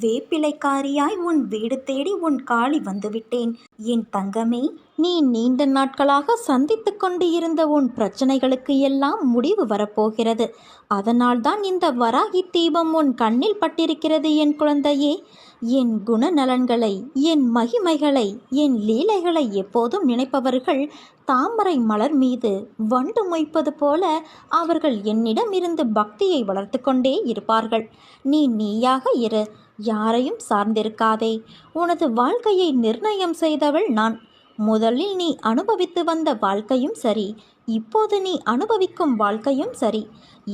வேப்பிலைக்காரியாய் உன் வீடு தேடி உன் காளி வந்துவிட்டேன். என் தங்கமே நீ நீண்ட நாட்களாக சந்தித்து கொண்டு இருந்த உன் பிரச்சனைகளுக்கு எல்லாம் முடிவு வரப்போகிறது. அதனால்தான் இந்த வராகி தீபம் உன் கண்ணில் பட்டிருக்கிறது என் குழந்தையே. என் குணநலன்களை என் மகிமைகளை என் லீலைகளை எப்போதும் நினைப்பவர்கள் தாமரை மலர் மீது வண்டு மொய்ப்பது போல அவர்கள் என்னிடம் இருந்து பக்தியை வளர்த்து கொண்டே இருப்பார்கள். நீ நீயாக இரு யாரையும் சார்ந்திருக்காதே. உனது வாழ்க்கையை நிர்ணயம் செய்தவள் நான். முதலில் நீ அனுபவித்து வந்த வாழ்க்கையும் சரி இப்போது நீ அனுபவிக்கும் வாழ்க்கையும் சரி.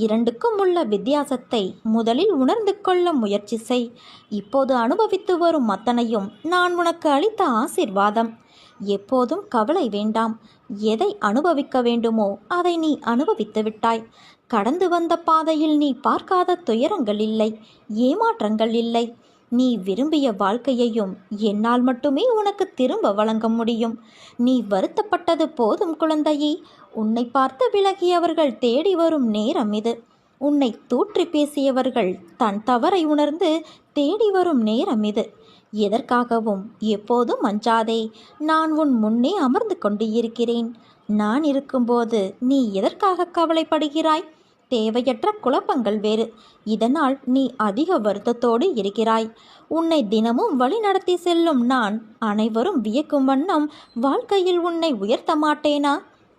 இரண்டுக்கும் உள்ள வித்தியாசத்தை முதலில் உணர்ந்து கொள்ள முயற்சி செய். இப்போது அனுபவித்து வரும் அத்தனையும் நான் உனக்கு அளித்த ஆசிர்வாதம். எப்போதும் கவலை வேண்டாம். எதை அனுபவிக்க வேண்டுமோ அதை நீ அனுபவித்து விட்டாய். கடந்து வந்த பாதையில் நீ பார்க்காத துயரங்கள் இல்லை ஏமாற்றங்கள் இல்லை. நீ விரும்பிய வாழ்க்கையையும் என்னால் மட்டுமே உனக்கு திரும்ப வழங்க முடியும். நீ வருத்தப்பட்டது போதும் குழந்தையே. உன்னை பார்த்து விலகியவர்கள் தேடி வரும் நேரம் இது. உன்னை தூற்றி பேசியவர்கள் தன் தவறை உணர்ந்து தேடி வரும் நேரம் இது. எதற்காகவும் எப்போதும் அஞ்சாதே நான் உன் முன்னே அமர்ந்து கொண்டு இருக்கிறேன் நான் இருக்கும்போது நீ எதற்காக கவலைப்படுகிறாய்? தேவையற்ற குழப்பங்கள் வேறு. இதனால் நீ அதிக வருத்தத்தோடு இருக்கிறாய். உன்னை தினமும் வழிநடத்தி செல்லும் நான் அனைவரும் வியக்கும் வண்ணம் வாழ்க்கையில் உன்னை உயர்த்த மாட்டேனா?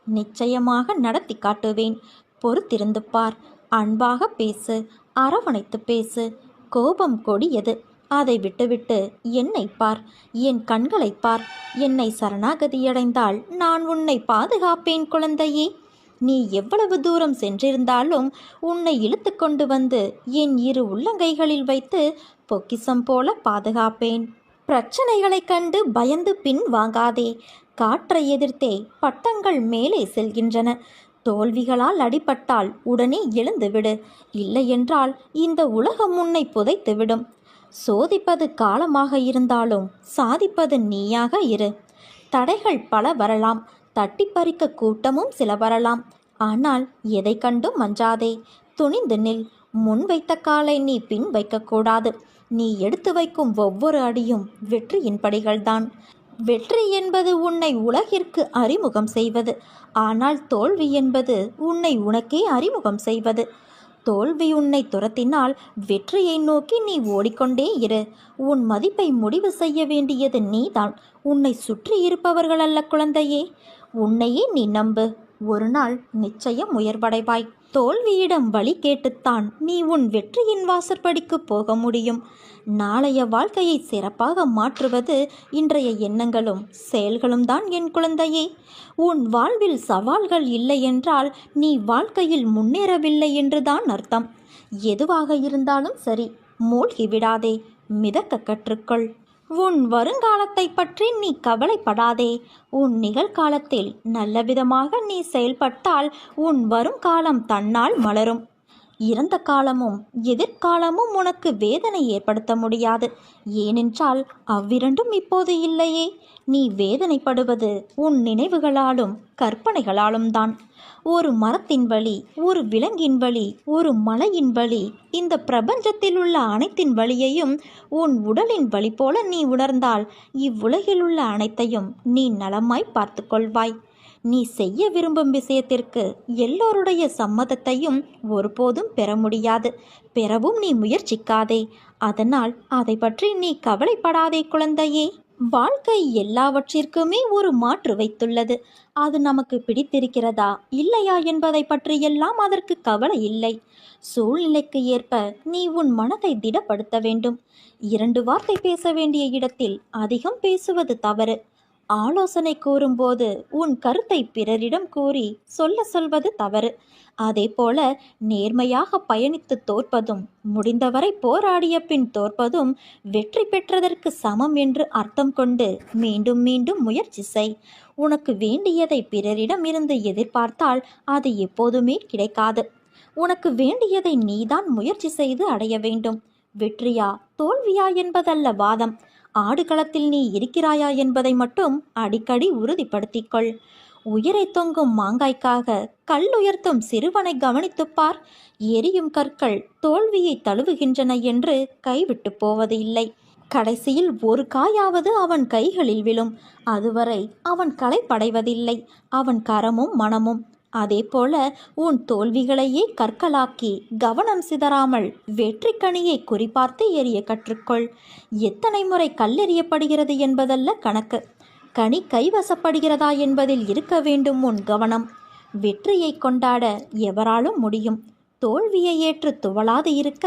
நிச்சயமாக நடத்தி காட்டுவேன். பொறுத்திருந்து பார். அன்பாக பேசு. அரவணைத்து பேசு. கோபம் கொடியது. அதை விட்டுவிட்டு என்னை பார். என் கண்களை பார். என்னை சரணாகதியடைந்தால் நான் உன்னை பாதுகாப்பேன் குழந்தையே. நீ எவ்வளவு தூரம் சென்றிருந்தாலும் உன்னை இழுத்து கொண்டு வந்து என் இரு உள்ளங்கைகளில் வைத்து பொக்கிசம் போல பாதுகாப்பேன். பிரச்சனைகளைக் கண்டு பயந்து பின் வாங்காதே காற்றை எதிர்த்தே பட்டங்கள் மேலே செல்கின்றன. தோல்விகளால் அடிபட்டால் உடனே எழுந்துவிடு. இல்லையென்றால் இந்த உலகம் உன்னை புதைத்துவிடும். சோதிப்பது காலமாக இருந்தாலும் சாதிப்பது நீயாக இரு. தடைகள் பல வரலாம். தட்டி பறிக்க கூட்டமும் சில வரலாம். ஆனால் எதை கண்டும் மஞ்சாதே துணிந்து நில். முன் வைத்த காலை நீ பின் வைக்கக்கூடாது. நீ எடுத்து வைக்கும் ஒவ்வொரு அடியும் வெற்றியின் படிகள்தான். வெற்றி என்பது உன்னை உலகிற்கு அறிமுகம் செய்வது. ஆனால் தோல்வி என்பது உன்னை உனக்கே அறிமுகம் செய்வது. தோல்வி உன்னை துரத்தினால் வெற்றியை நோக்கி நீ ஓடிக்கொண்டே இரு. உன் மதிப்பை முடிவு செய்ய வேண்டியது நீதான். உன்னை சுற்றி இருப்பவர்கள் அல்ல குழந்தையே. உன்னையே நீ நம்பு. ஒரு நாள் நிச்சயம் உயர்வடைவாய். தோல்வியிடம் வழி கேட்டுத்தான் நீ உன் வெற்றியின் வாசற்படிக்கு போக முடியும். நாளைய வாழ்க்கையை சிறப்பாக மாற்றுவது இன்றைய எண்ணங்களும் செயல்களும் தான் என் குழந்தையே. உன் வாழ்வில் சவால்கள் இல்லை என்றால் நீ வாழ்க்கையில் முன்னேறவில்லை என்றுதான் அர்த்தம். எதுவாக இருந்தாலும் சரி மூழ்கி விடாதே மிதக்க கற்றுக்கொள். உன் வருங்காலத்தை பற்றி நீ கவலைப்படாதே. உன் நிகழ்காலத்தில் நல்லவிதமாக நீ செயல்பட்டால் உன் வருங்காலம் தன்னால் மலரும். இறந்த காலமும் எதிர்காலமும் உனக்கு வேதனை ஏற்படுத்த முடியாது. ஏனென்றால் அவ்விரண்டும் இப்போது இல்லையே. நீ வேதனைப்படுவது உன் நினைவுகளாலும் கற்பனைகளாலும் தான். ஒரு மரத்தின் வழி ஒரு விலங்கின் வழி ஒரு மலையின் வழி இந்த பிரபஞ்சத்தில் உள்ள அனைத்தின் வழியையும் உன் உடலின் வழி போல நீ உணர்ந்தால் இவ்வுலகில் உள்ள அனைத்தையும் நீ நலமாய் பார்த்து கொள்வாய். நீ செய்ய விரும்பும் விஷயத்திற்கு எல்லோருடைய சம்மதத்தையும் ஒருபோதும் பெற முடியாது. பெறவும் நீ முயற்சிக்காதே. அதனால் அதை பற்றி நீ கவலைப்படாதே குழந்தையே. வாழ்க்கை எல்லாவற்றிற்குமே ஒரு மாற்று வைத்துள்ளது. அது நமக்கு பிடித்திருக்கிறதா இல்லையா என்பதை பற்றியெல்லாம் அதற்கு கவலை இல்லை. சூழ்நிலைக்கு ஏற்ப நீ உன் மனதை திடப்படுத்த வேண்டும். இரண்டு வார்த்தை பேச வேண்டிய இடத்தில் அதிகம் பேசுவது தவறு. ஆலோசனை கூறும்போது உன் கருத்தை பிறரிடம் கூறி சொல்ல சொல்வது தவறு. அதே போல நேர்மையாக பயணித்து தோற்பதும் முடிந்தவரை போராடிய பின் தோற்பதும் வெற்றி பெற்றதற்கு சமம் என்று அர்த்தம் கொண்டு மீண்டும் மீண்டும் முயற்சி செய். உனக்கு வேண்டியதை பிறரிடம் இருந்து எதிர்பார்த்தால் அது எப்போதுமே கிடைக்காது. உனக்கு வேண்டியதை நீதான் முயற்சி செய்து அடைய வேண்டும். வெற்றியா தோல்வியா என்பதல்ல வாதம். ஆடுகளத்தில் நீ இருக்கிறாயா என்பதை மட்டும் அடிக்கடி உறுதிப்படுத்திக்கொள். உயிரை தொங்கும் மாங்காய்க்காக கல் உயர்த்தும் சிறுவனை கவனித்துப்பார் எரியும் கற்கள் தோல்வியை தழுவுகின்றன என்று கைவிட்டு போவது இல்லை கடைசியில் ஒரு காயாவது அவன் கைகளில் விழும். அதுவரை அவன் களைப்படைவதில்லை. அவன் கரமும் மனமும் அதேபோல உன் தோல்விகளையே கற்களாக்கி கவனம் சிதறாமல் வெற்றி கணியை குறிப்பார்த்து எறிய கற்றுக்கொள். எத்தனை முறை கல்லெறியப்படுகிறது என்பதல்ல கணக்கு. கனி கைவசப்படுகிறதா என்பதில் இருக்க வேண்டும் உன் கவனம். வெற்றியை கொண்டாட எவராலும் முடியும். தோல்வியை ஏற்று துவளாது இருக்க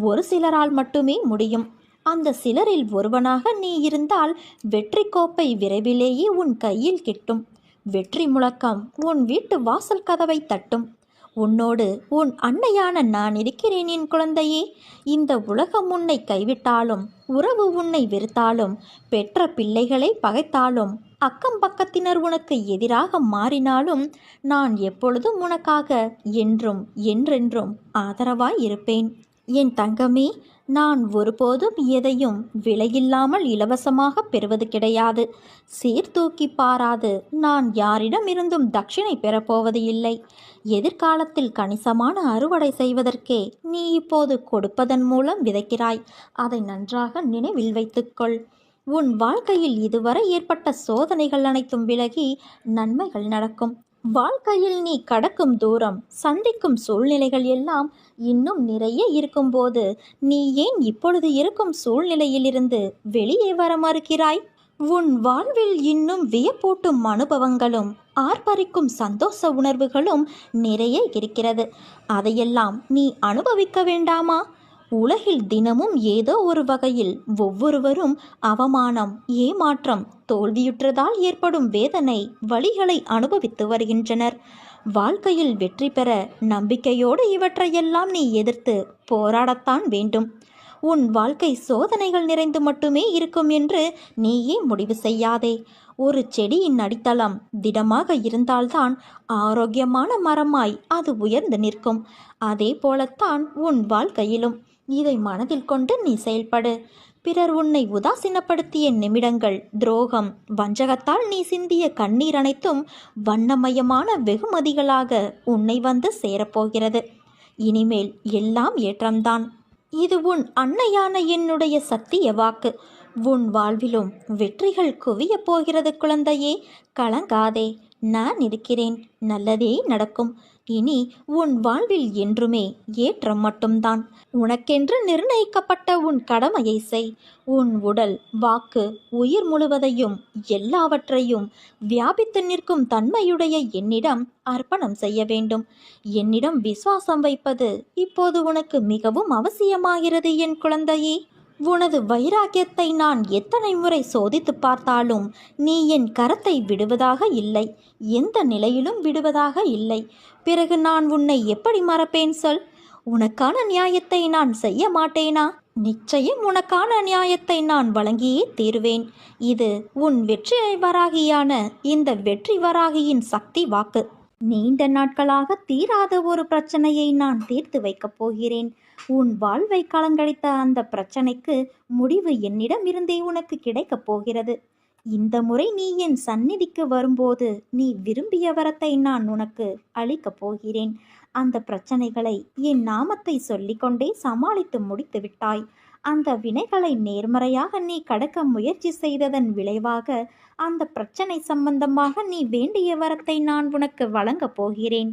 ஒரு சிலரால் மட்டுமே முடியும். அந்த சிலரில் ஒருவனாக நீ இருந்தால் வெற்றி கோப்பை விரைவிலேயே உன் கையில் கிட்டும். வெற்றி முழக்கம். உன் வீட்டு வாசல் கதவை தட்டும். உன்னோடு உன் அன்னையான நான் இருக்கிறேன் என் குழந்தையே. இந்த உலகம் உன்னை கைவிட்டாலும் உறவு உன்னை வெறுத்தாலும் பெற்ற பிள்ளைகளை பகைத்தாலும் அக்கம் பக்கத்தினர் உனக்கு எதிராக மாறினாலும் நான் எப்பொழுதும் உனக்காக என்றும் என்றென்றும் ஆதரவாய் இருப்பேன். என் தங்கமே நான் ஒருபோதும் எதையும் விலையில்லாமல் இலவசமாக பெறுவது கிடையாது. சீர்தூக்கி பாராது. நான் யாரிடமிருந்தும் தட்சிணை பெறப்போவது இல்லை. எதிர்காலத்தில் கணிசமான அறுவடை செய்வதற்கே நீ இப்போது கொடுப்பதன் மூலம் விதைக்கிறாய். அதை நன்றாக நினைவில் வைத்துக்கொள். உன் வாழ்க்கையில் இதுவரை ஏற்பட்ட சோதனைகள் அனைத்தும் விலகி நன்மைகள் நடக்கும். வாழ்க்கையில் நீ கடக்கும் தூரம் சந்திக்கும் சூழ்நிலைகள் எல்லாம் இன்னும் நிறைய இருக்கும்போது நீ ஏன் இப்பொழுது இருக்கும் சூழ்நிலையிலிருந்து வெளியே வர மறுக்கிறாய்? உன் வாழ்வில் இன்னும் வியப்பூட்டும் அனுபவங்களும் ஆர்ப்பரிக்கும் சந்தோஷ உணர்வுகளும் நிறைய இருக்கிறது. அதையெல்லாம் நீ அனுபவிக்க வேண்டாமா? உலகில் தினமும் ஏதோ ஒரு வகையில் ஒவ்வொருவரும் அவமானம் ஏமாற்றம் தோல்வியுற்றதால் ஏற்படும் வேதனை வழிகளை அனுபவித்து வருகின்றனர். வாழ்க்கையில் வெற்றி பெற நம்பிக்கையோடு இவற்றையெல்லாம் நீ எதிர்த்து போராடத்தான் வேண்டும். உன் வாழ்க்கை சோதனைகள் நிறைந்து மட்டுமே இருக்கும் என்று நீயே முடிவு செய்யாதே. ஒரு செடியின் அடித்தளம் திடமாக இருந்தால்தான் ஆரோக்கியமான மரமாய் அது உயர்ந்து நிற்கும். அதே போலத்தான் உன் வாழ்க்கையிலும் இதை மனதில் கொண்டு நீ செயல்படு. பிறர் உன்னை உதாசீனப்படுத்திய நிமிடங்கள் துரோகம் வஞ்சகத்தால் நீ சிந்திய கண்ணீர் அனைத்தும் வண்ணமயமான வெகுமதிகளாக உன்னை வந்து சேரப்போகிறது. இனிமேல் எல்லாம் ஏற்றம்தான். இது உன் அன்னையான என்னுடைய சத்திய வாக்கு. உன் வாழ்விலும் வெற்றிகள் குவியப் போகிறது குழந்தையே. கலங்காதே. நான் இருக்கிறேன். நல்லதே நடக்கும். இனி உன் வாழ்வில் என்றுமே ஏற்றம் மட்டும்தான். உனக்கென்று நிர்ணயிக்கப்பட்ட உன் கடமையை செய். உன் உடல் வாக்கு உயிர் முழுவதையும் எல்லாவற்றையும் வியாபித்து நிற்கும் தன்மையுடைய என்னிடம் அர்ப்பணம் செய்ய வேண்டும். என்னிடம் விசுவாசம் வைப்பது இப்போது உனக்கு மிகவும் அவசியமாகிறது என் குழந்தையே. உனது வைராக்கியத்தை நான் எத்தனை முறை சோதித்து பார்த்தாலும் நீ என் கரத்தை விடுவதாக இல்லை. எந்த நிலையிலும் விடுவதாக இல்லை. பிறகு நான் உன்னை எப்படி மறப்பேன் சொல்? உனக்கான நியாயத்தை நான் செய்ய மாட்டேனா? நிச்சயம் உனக்கான நியாயத்தை நான் வழங்கியே தீருவேன். இது உன் வெற்றி வராகியான இந்த வெற்றி வராகியின் சக்தி வாக்கு. நீண்ட நாட்களாக தீராத ஒரு பிரச்சனையை நான் தீர்த்து வைக்கப் போகிறேன். உன் வாழ்வை கலங்கடித்த அந்த பிரச்சனைக்கு முடிவு என்னிடம் இருந்தே உனக்கு கிடைக்கப் போகிறது. இந்த முறை நீ என் சந்நிதிக்கு வரும்போது நீ விரும்பிய வரத்தை நான் உனக்கு அளிக்கப் போகிறேன். அந்த பிரச்சனைகளை என் நாமத்தை சொல்லிக்கொண்டே சமாளித்து முடித்து விட்டாய். அந்த வினைகளை நேர்மறையாக நீ கடக்க முயற்சி செய்ததன் விளைவாக அந்த பிரச்சனை சம்பந்தமாக நீ வேண்டிய வரத்தை நான் உனக்கு வழங்கப் போகிறேன்.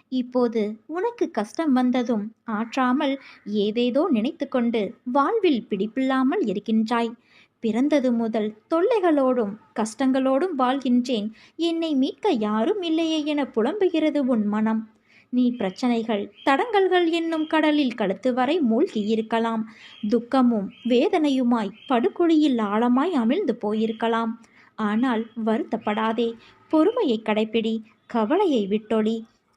இப்போது உனக்கு கஷ்டம் வந்ததும் ஆற்றாமல் ஏதேதோ நினைத்து கொண்டு வாழ்வில் பிடிப்பில்லாமல் இருக்கின்றாய். பிறந்தது முதல் தொல்லைகளோடும் கஷ்டங்களோடும் வாழ்கின்றேன். என்னை மீட்க யாரும் இல்லையே என புலம்புகிறது உன் மனம். நீ பிரச்சனைகள் தடங்கல்கள் என்னும் கடலில் கழுத்து வரை மூழ்கி இருக்கலாம் துக்கமும் வேதனையுமாய் படுகொழியில் ஆழமாய் அமிழ்ந்து போயிருக்கலாம். ஆனால் வருத்தப்படாதே. பொறுமையை கடைப்பிடி கவலையை விட்டொழி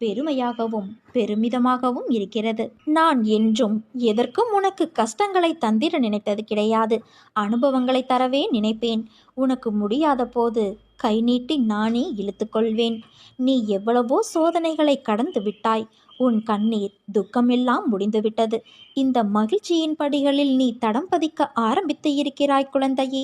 பெருமையாகவும் பெருமிதமாகவும் இருக்கிறது. நான் என்றும் எதற்கும் உனக்கு கஷ்டங்களை தந்திர நினைத்தது கிடையாது. அனுபவங்களை தரவே நினைப்பேன். உனக்கு முடியாத போது கை நீட்டி நானே இழுத்துக்கொள்வேன் நீ எவ்வளவோ சோதனைகளை கடந்து விட்டாய். உன் கண்ணீர் துக்கமெல்லாம் முடிந்துவிட்டது. இந்த மகிழ்ச்சியின் படிகளில் நீ தடம் பதிக்க ஆரம்பித்து இருக்கிறாய் குழந்தையே.